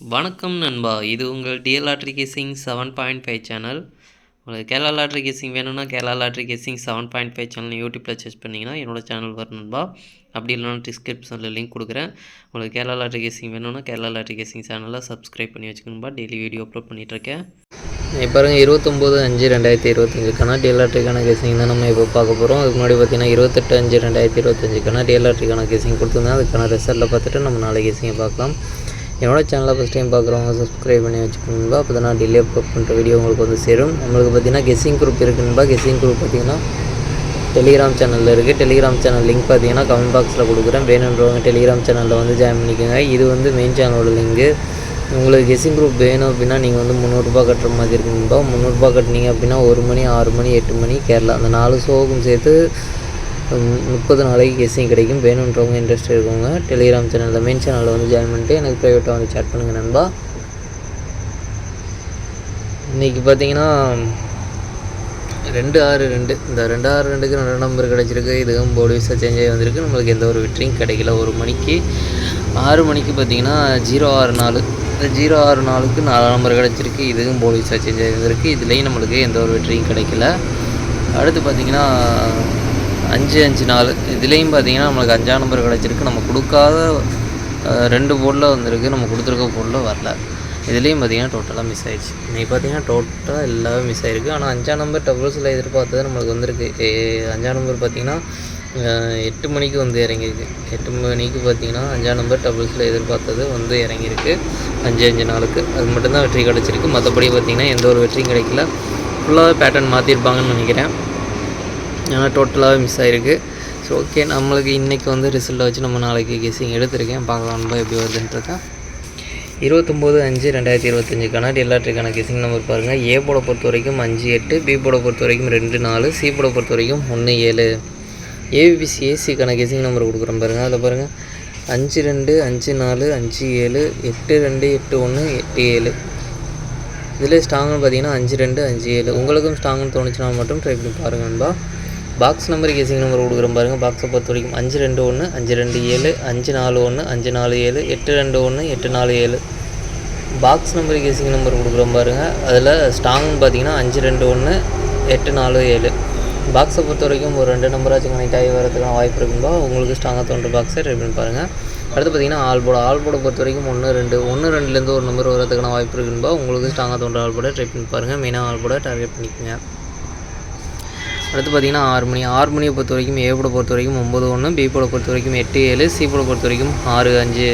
வணக்கம் நண்பா. இது உங்கள் TL lottery guessing seven point five channel. உங்களுக்கு கேரளா லாட்ரி கேசிங் வேணும்னா Kerala lottery guessing seven point five channel யூடியூப்பில் சர்ச் பண்ணிங்கன்னா என்னோட சேனல் வரும் நண்பா. அப்படி இல்லைனா டிஸ்கிரிப்ஷனில் லிங்க் கொடுக்குறேன். உங்களுக்கு கேரளா லாட்ரி கேசிங் வேணும்னா கேரளா லாட்ரி கேசிங் சேனலை சப்ஸ்கிரைப் பண்ணி வச்சுக்கணும்பா டெய்லி வீடியோ அப்லோட் பண்ணிகிட்ருக்கேன் இப்போ பாருங்கள் இருபத்தொம்போது அஞ்சு ரெண்டாயிரத்தி இருபத்தஞ்சுக்கான டிஎல்ஆர்டிக்கான கேசிங் தான் நம்ம இப்போ பார்க்க போகிறோம் அதுக்கு முன்னாடி பார்த்தீங்கன்னா இருபத்தெட்டு அஞ்சு ரெண்டாயிரத்தி இருபத்தஞ்சுக்கான டிஎல்ஆர்டிக்கான கேசிங் கொடுத்துருந்தேன். அதுக்கான ரிசல்ட்டில் பார்த்துட்டு நம்ம நாளைக்கு கேசிங்கை பார்க்கலாம். என்னோட சேனலை ஃபஸ்ட் டைம் பார்க்குறவங்க சப்ஸ்கிரைப் பண்ணி வச்சுக்கணும்பா அப்போ தான் நான் டிலே அப்லோட் பண்ணுற வீடியோ உங்களுக்கு வந்து சேரும். நம்மளுக்கு பார்த்தீங்கன்னா கெஸ்ஸிங் குரூப் இருக்குன்பா? கெஸ்ஸிங் குரூப் பார்த்தீங்கன்னா டெலிகிராம் சேனலில் இருக்குது டெலிகிராம் சேனல் லிங்க் பார்த்தீங்கன்னா கமெண்ட் பாக்ஸில் கொடுக்குறேன். வேணுன்றவங்க டெலிகிராம் சேனலில் வந்து ஜாயின் பண்ணிக்கோங்க. இது வந்து மெயின் சேனலோட லிங்க்கு உங்களுக்கு கெஸ்ஸிங் குரூப் வேணும் அப்படின்னா நீங்கள் வந்து முந்நூறுரூபா கட்டுற மாதிரி இருக்குங்கப்பா முந்நூறுரூபா கட்டினீங்க அப்படின்னா ஒரு மணி ஆறு மணி எட்டு மணி கேரளா. அந்த நாலு ஷோவுக்கும் சேர்த்து முப்பது நாளைக்கு கெஸ்ஸிங் கிடைக்கும். வேணுன்றவங்க இன்ட்ரெஸ்ட் இருக்கவங்க டெலிகிராம் சேனலில் மெயின் சேனலில் வந்து ஜாயின் பண்ணிட்டு எனக்கு ப்ரைவேட்டாக வந்து சேட் பண்ணுங்கள் நண்பா. இன்றைக்கி பார்த்தீங்கன்னா ரெண்டு ஆறு ரெண்டு. இந்த ரெண்டு ஆறு ரெண்டுக்கு ரெண்டு நம்பர் கிடச்சிருக்கு. இதுவும் போலீஸாக சேஞ்ச் ஆகி வந்திருக்கு. நம்மளுக்கு எந்த ஒரு வெற்றியும் கிடைக்கல. ஒரு மணிக்கு ஆறு மணிக்கு பார்த்தீங்கன்னா ஜீரோ ஆறு நாலு. இந்த ஜீரோ ஆறு நாலுக்கு நாலு நம்பர் கிடச்சிருக்கு. இதுவும் போலீஸாக சேஞ்ச் ஆகி வந்திருக்கு. இதுலேயும் நம்மளுக்கு எந்த ஒரு வெற்றியும் கிடைக்கல. அடுத்து பார்த்தீங்கன்னா அஞ்சு அஞ்சு நாலு. இதுலேயும் பார்த்தீங்கன்னா நம்மளுக்கு அஞ்சாம் நம்பர் கிடச்சிருக்கு. நம்ம கொடுக்காத ரெண்டு போர்டில் வந்திருக்கு. நம்ம கொடுத்துருக்க போர்டில் வரல. இதுலேயும் பார்த்தீங்கன்னா டோட்டலாக மிஸ் ஆயிடுச்சு. இன்னைக்கு பார்த்தீங்கன்னா டோட்டலாக எல்லாமே மிஸ் ஆயிருக்கு. ஆனால் அஞ்சாம் நம்பர் டபுள்ஸில் எதிர்பார்த்தது நம்மளுக்கு வந்திருக்கு. ஏ- அஞ்சாம் நம்பர் பார்த்தீங்கன்னா எட்டு மணிக்கு வந்து இறங்கியிருக்கு. எட்டு மணிக்கு பார்த்தீங்கன்னா அஞ்சாம் நம்பர் டபுள்ஸில் எதிர்பார்த்தது வந்து இறங்கியிருக்கு. அஞ்சு அஞ்சு நாளுக்கு அது மட்டும்தான் வெற்றி கிடச்சிருக்கு. மற்றபடி பார்த்தீங்கன்னா எந்த ஒரு வெற்றியும் கிடைக்கல. ஃபுல்லாகவே பேட்டர்ன் மாற்றிருப்பாங்கன்னு நினைக்கிறேன். ஏன்னா டோட்டலாகவே மிஸ் ஆகிருக்கு ஸோ ஓகே நம்மளுக்கு இன்றைக்கி வந்து ரிசல்ட்டை வச்சு நம்ம நாளைக்கு கெஸிங் எடுத்திருக்கேன். பார்க்கலாம் நம்ப எப்படி வருதுன்றத. இருபத்தொம்போது அஞ்சு ரெண்டாயிரத்தி இருபத்தஞ்சுக்கான எல்லாத்துக்கான கெஸிங் நம்பர் பாருங்கள் ஏ போட பொறுத்த வரைக்கும் அஞ்சு எட்டு பி போட பொறுத்த வரைக்கும் ரெண்டு நாலு சி போட பொறுத்த வரைக்கும் ஒன்று ஏழு ஏபிசி ஏசிக்கான கெஸிங் நம்பர் கொடுக்குறோம் பாருங்கள் அதில் பாருங்கள் அஞ்சு ரெண்டு அஞ்சு நாலு அஞ்சு ஏழு எட்டு ரெண்டு எட்டு ஒன்று எட்டு ஏழு. இதில் ஸ்ட்ராங்குன்னு பார்த்தீங்கன்னா அஞ்சு ரெண்டு அஞ்சு ஏழு. உங்களுக்கும் ஸ்ட்ராங்குன்னு தோணுச்சுன்னா மட்டும் ட்ரை பண்ணி பாருங்க நண்பா. பாக்ஸ் நம்பர் கேசிங் நம்பர் கொடுக்குறோம் பாருங்கள் பாக்ஸை பொறுத்த வரைக்கும் அஞ்சு ரெண்டு ஒன்று அஞ்சு ரெண்டு ஏழு அஞ்சு நாலு ஒன்று அஞ்சு நாலு ஏழு எட்டு ரெண்டு ஒன்று எட்டு நாலு ஏழு. பாக்ஸ் நம்பர் கேசிங் நம்பர் கொடுக்குறோம் பாருங்கள் அதில் ஸ்ட்ராங்னு பார்த்தீங்கன்னா அஞ்சு ரெண்டு ஒன்று எட்டு நாலு ஏழு. பாக்ஸை பொறுத்த வரைக்கும் ஒரு ரெண்டு நம்பராச்சும் கனெக்ட் ஆகி வரதுக்கான வாய்ப்பு இருக்கும்பா. உங்களுக்கு ஸ்ட்ராங்காக தோன்ற பாக்ஸை ட்ரை பண்ணி பாருங்கள் அடுத்து பார்த்தீங்கன்னா ஆல்போட போட பொறுத்த வரைக்கும் ஒன்று ரெண்டு ஒன்று ரெண்டுலேருந்து ஒரு நம்பர் வரதுக்கான வாய்ப்பு இருக்குன்பா உங்களுக்கு ஸ்ட்ராங்காக தோன்ற ஆல்போட ட்ரை பண்ணி பாருங்கள் மெயினாக ஆல்போட டார்கெட் பண்ணிக்கோங்க. அடுத்து பார்த்தீங்கன்னா ஆறு மணி. ஆறு மணியை பொறுத்த வரைக்கும் ஏ பொறுத்த வரைக்கும் ஒம்பது ஒன்று பிபோட பொறுத்த வரைக்கும் எட்டு ஏழு சிபோட பொறுத்த வரைக்கும் ஆறு அஞ்சு.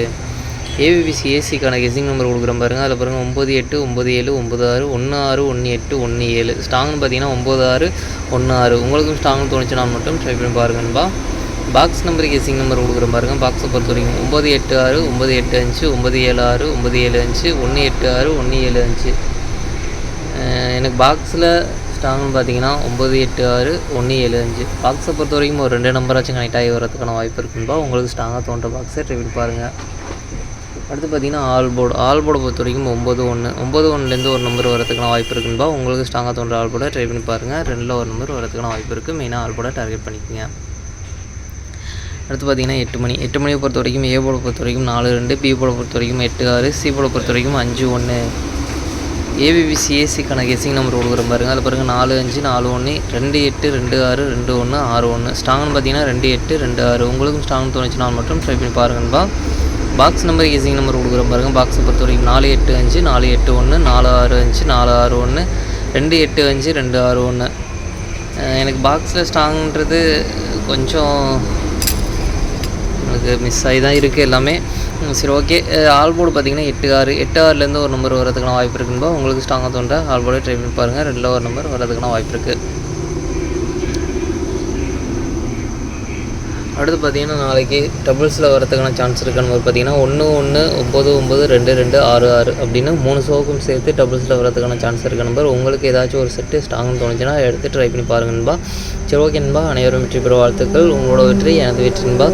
ஏபிபிசி ஏசிக்கான கெஸிங் நம்பர் கொடுக்குறேன் பாருங்கள் அதில் பாருங்கள் ஒம்பது எட்டு ஒம்பது ஏழு ஒம்பது ஆறு ஒன்று ஆறு ஒன்று எட்டு ஒன்று ஏழு. ஸ்ட்ராங்னு பார்த்தீங்கன்னா ஒம்பது ஆறு ஒன்று ஆறு. உங்களுக்கும் ஸ்ட்ராங் தோணுச்சுன்னா மட்டும் ட்ரை பண்ணி பாருங்கன்பா பாக்ஸ் நம்பர் கெஸிங் நம்பர் கொடுக்குறேன் பாருங்கள் பாக்ஸை பொறுத்த வரைக்கும் ஒம்பது எட்டு ஆறு ஒம்பது எட்டு அஞ்சு ஒம்பது ஏழு ஆறு ஒம்பது ஏழு அஞ்சு ஒன்று எட்டு ஆறு ஒன்று ஏழு அஞ்சு. எனக்கு பாக்ஸில் ஸ்ட்ராங்னு பார்த்தீங்கன்னா ஒம்பது எட்டு ஆறு ஒன்று ஏழு அஞ்சு. பாக்ஸை பொறுத்த வரைக்கும் ஒரு ரெண்டு நம்பராச்சும் கனெக்ட் ஆகி வரதுக்கான வாய்ப்பு இருக்குன்பா உங்களுக்கு ஸ்ட்ராங்காக தோன்ற பாக்ஸை ட்ரை பண்ணி பாருங்கள் அடுத்து பார்த்தீங்கன்னா ஆல் போர்டு ஆல் போர்டை பொறுத்த வரைக்கும் ஒம்பது ஒன்று ஒம்பது ஒன்றுலேருந்து ஒரு நம்பர் வரதுக்கான வாய்ப்பு இருக்குன்பா உங்களுக்கு ஸ்ட்ராங்காக தோன்ற ஆல் போர்டை ட்ரை பண்ணி பாருங்கள் ரெண்டில் ஒரு நம்பர் வரதுக்கான வாய்ப்பு இருக்குது மெயினாக ஆல் போர்டை டார்கெட் பண்ணிக்கோங்க. அடுத்து பார்த்தீங்கன்னா எட்டு மணி. எட்டு மணியை பொறுத்த வரைக்கும் ஏ போர்டை பொறுத்த வரைக்கும் நாலு ரெண்டு. பி போர்டை பொறுத்த வரைக்கும் எட்டு ஆறு. சி போர்டை பொறுத்த வரைக்கும் அஞ்சு ஒன்று ஏபிபிசிஏசிக்கான கெஸிங் நம்பர் கொடுக்குற பாருங்க. அதில் பாருங்கள் நாலு அஞ்சு நாலு ஒன்று ரெண்டு எட்டு ரெண்டு ஆறு ரெண்டு ஒன்று ஆறு ஒன்று ஸ்ட்ராங்னு பார்த்தீங்கன்னா ரெண்டு எட்டு ரெண்டு ஆறு. உங்களுக்கும் ஸ்ட்ராங்னு தோணுச்சுன்னா மட்டும் ட்ரை பண்ணி பாருங்கப்பா பாக்ஸ் நம்பர் கெஸிங் நம்பர் கொடுக்குற பாருங்கள் பாக்ஸை பொறுத்த வரைக்கும் நாலு எட்டு அஞ்சு நாலு எட்டு ஒன்று நாலு ஆறு அஞ்சு நாலு ஆறு ஒன்று ரெண்டு எட்டு அஞ்சு ரெண்டு ஆறு ஒன்று எனக்கு பாக்ஸில் ஸ்ட்ராங்ன்றது கொஞ்சம் எனக்கு மிஸ் ஆகி தான் இருக்குது எல்லாமே. சரி ஓகே ஆல் போர்டு பார்த்தீங்கன்னா எட்டு ஆறு எட்டு ஆறுலேருந்து ஒரு நம்பர் வரதுக்கான வாய்ப்பு இருக்குன்னு உங்களுக்கு ஸ்ட்ராங்காக தோன்ற ஆல் ட்ரை பண்ணி பாருங்கள் ரெண்டில் ஒரு நம்பர் வரதுக்கான வாய்ப்பு இருக்குது அடுத்து பார்த்தீங்கன்னா நாளைக்கு டபுள்ஸில் வரதுக்கான சான்ஸ் இருக்க நம்பர் பார்த்தீங்கன்னா ஒன்று ஒன்று ஒம்பது ஒம்பது ரெண்டு ரெண்டு ஆறு ஆறு அப்படின்னு மூணு ஷோக்கும் சேர்த்து டபுள்ஸில் வரதுக்கான சான்ஸ் இருக்க நம்பர் உங்களுக்கு ஏதாச்சும் ஒரு செட்டு ஸ்ட்ராங்னு தோணுச்சுன்னா எடுத்து ட்ரை பண்ணி பாருங்கன்பா சரி ஓகே நண்பா. அனைவரும் வெற்றி பெற வாழ்த்துக்கள். உங்களோட வெற்றி எனது வெற்றி நண்பா.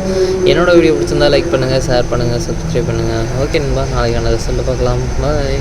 என்னோட வீடியோ பிடிச்சிருந்தா லைக் பண்ணுங்கள் ஷேர் பண்ணுங்கள் சப்ஸ்கிரைப் பண்ணுங்கள் ஓகே நண்பா. நாளைக்கான ரிசல்ட் பார்க்கலாம். பாய்